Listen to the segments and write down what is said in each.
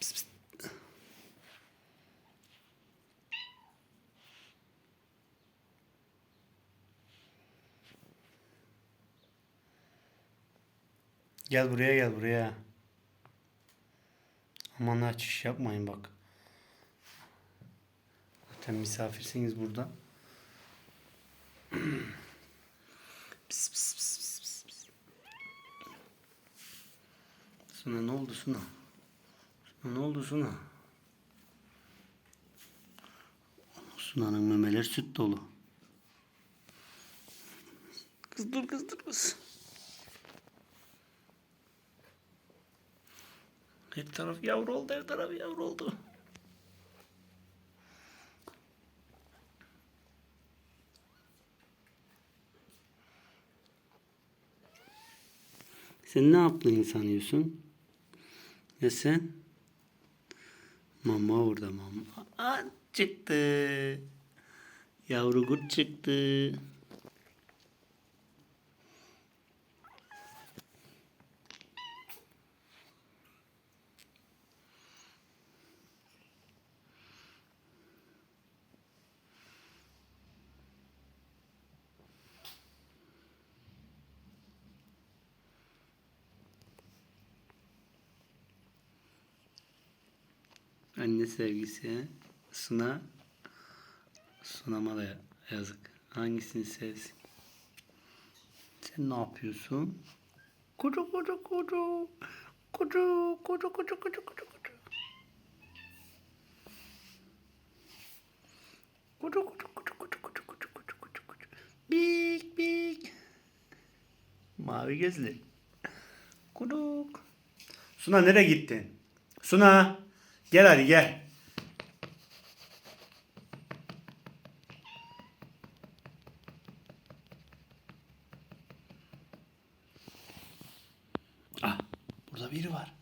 Pıs pıs. Gel buraya gel buraya. Aman aç iş yapmayın bak. Zaten misafirsiniz burada. pis pis pis pis pis. Suna ne oldu Suna? Ne oldu Suna? Suna'nın memeler süt dolu. Kız dur kız dur kız. Her taraf yavru oldu, her taraf yavru oldu. Sen ne yaptığını sanıyorsun? Ya sen? ಮಮ್ಮ ಅವ್ರದ ಮಮ್ಮ ಚಿಕ್ತು ಯಾವ್ರು good ಚಿಕ್ತು Anne sevgisi. Suna. Sunama da yazık. Hangisini sevsin? Sen ne yapıyorsun? Kucu kucu kucu. Kucu kucu kucu kucu kucu kucu. Kucu kucu kucu kucu kucu kucu kucu kucu kucu. Bik bik. Mavi gözlü. Kuduk. Suna nereye gittin? Suna. Gel hadi gel. Ah, burada biri var.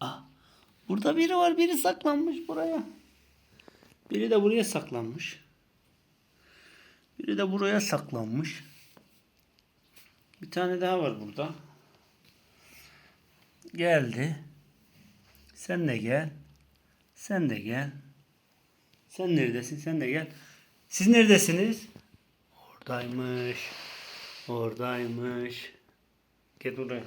Ah, burada biri var. Biri saklanmış buraya. Biri de buraya saklanmış. Biri de buraya saklanmış. Bir tane daha var burada. Geldi. Sen de gel. Sen de gel. Sen neredesin? Sen de gel. Siz neredesiniz? Oradaymış. Oradaymış. Gel buraya.